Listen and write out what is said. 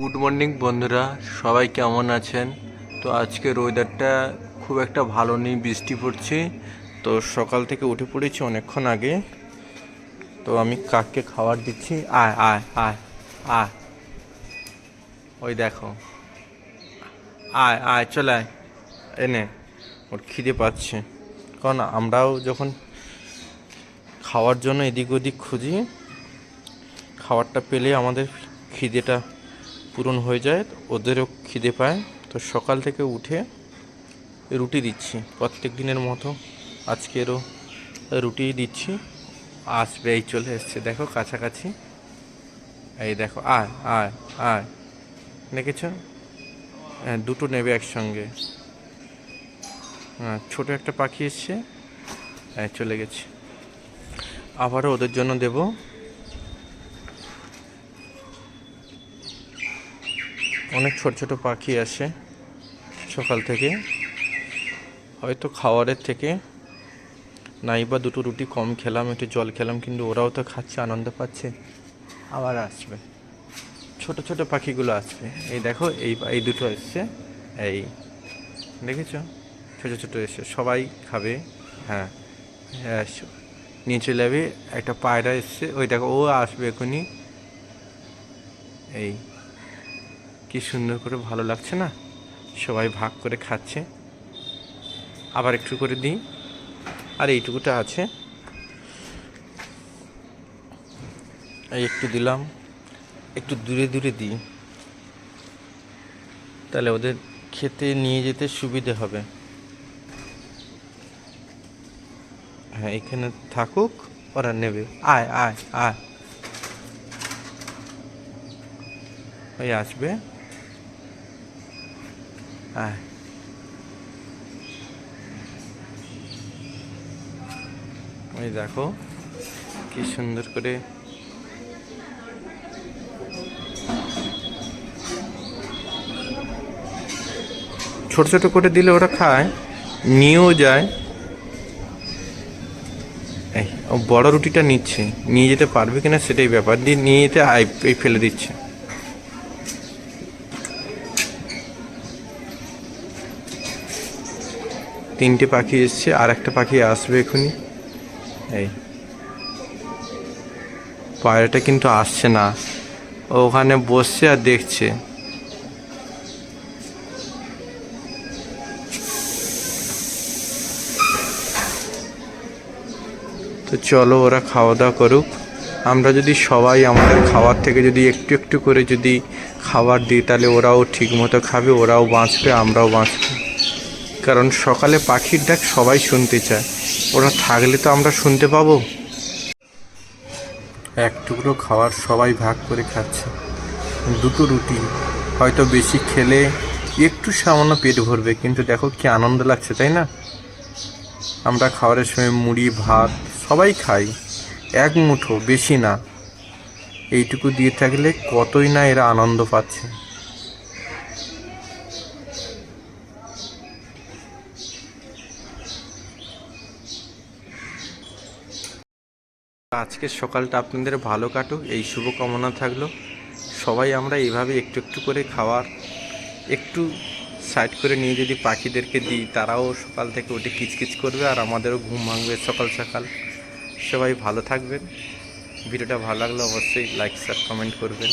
Good morning বন্ধুরা, সবাই কেমন আছেন? তো আজকের ওয়েদারটা খুব একটা ভালো নেই, বৃষ্টি পড়ছে। তো সকাল থেকে উঠে পড়েছি অনেকক্ষণ আগে। তো আমি কাককে খাবার দিচ্ছি। আয় আয় আয় আয়। ওই দেখো। আয় আয়, চলে আয়। এনে ওর খিদে পাচ্ছে। কারণ আমরাও যখন খাওয়ার জন্য এদিক ওদিক খুঁজি, খাবারটা পেলে আমাদের খিদেটা পূরণ হয়ে যায়, ওদেরও খিদে পায়। তো সকাল থেকে উঠে রুটি দিচ্ছি, প্রত্যেক দিনের মতো। আজকেরও রুটি দিচ্ছি। আসবে, এই চলে এসছে। দেখো, কাছাকাছি। এই দেখো, আয় আয় আয়। দেখেছ? হ্যাঁ দুটো নেবে একসঙ্গে। হ্যাঁ ছোটো একটা পাখি এসছে। হ্যাঁ চলে গেছে। আবারও ওদের জন্য দেবো। অনেক ছোট ছোট পাখি আসে সকাল থেকে। হয়তো খাওয়ারের থেকে। নাই বা দুটো রুটি কম খেলাম, একটু জল খেলাম, কিন্তু ওরাও তো খাচ্ছে, আনন্দ পাচ্ছে। আবার আসবে। ছোট ছোট পাখিগুলো আসবে। এই দেখো, এই এই দুটো এসছে। এই, দেখেছ? ছোট ছোট এসে সবাই খাবে। হ্যাঁ। হ্যাঁ নিয়ে চলে যাবে একটা পায়রা এসছে। ওই দেখো, ও আসবে এখনই। এই কি সুন্দর করে ভালো লাগছে না? সবাই ভাগ করে খাচ্ছে। আবার একটু করে দিই। আর এইটুকুটা আছে। এই একটু দিলাম। একটু দূরে দূরে দিই। তাহলে ওদের খেতে নিয়ে যেতে সুবিধে হবে। হ্যাঁ এখানে থাকুক, ওরা নেবে। আয় আয় আয়। ওই আসবে। আয় ওই দেখো, কি সুন্দর করে ছোট ছোট করে দিলে ওরা খায়, নিয়েও যায়। এই, ও বড় রুটিটা নিচ্ছে, নিয়ে যেতে পারবে কিনা সেটাই ব্যাপার, দিয়ে নিয়ে যেতে আই ফেলে দিচ্ছে। তিনটে পাখি এসছে আর একটা পাখি আসবে এখনই এই। পায়রাটা কিন্তু আসছে না। ওখানে বসছে আর দেখছে। তো চলো ওরা খাওয়া দাওয়া করুক। আমরা যদি সবাই আমাদের খাবার থেকে যদি একটু একটু করে যদি খাবার দিই, তাহলে ওরাও ঠিক মতো খাবে, ওরাও বাঁচবে, আমরাও বাঁচবো। কারণ সকালে পাখির ডাক সবাই শুনতে চায়। ওরা থাকলে তো আমরা শুনতে পাবো। এক টুকরো খাওয়ার সবাই ভাগ করে খাচ্ছে। দুটো রুটি, হয়তো বেশি খেলে একটু সামান্য পেট ভরবে, কিন্তু দেখো কি আনন্দ লাগছে, তাই না? আমরা খাবারের সময় মুড়ি, ভাত সবাই খাই। এক মুঠো, বেশি না। এইটুকু দিয়ে থাকলে কতই না এরা আনন্দ পাচ্ছে। আজকের সকালটা আপনাদের ভালো কাটুক, এই শুভকামনা থাকল। সবাই আমরা এইভাবে একটু একটু করে খাওয়ার, একটু সাইড করে নিয়ে যদি পাখিদেরকে দিই, তারাও সকাল থেকে উঠে কিচকিচ করবে আর আমাদেরও ঘুম ভাঙবে সকাল সকাল। সবাই ভালো থাকবেন। ভিডিওটা ভালো লাগলে অবশ্যই লাইক শেয়ার কমেন্ট করবেন।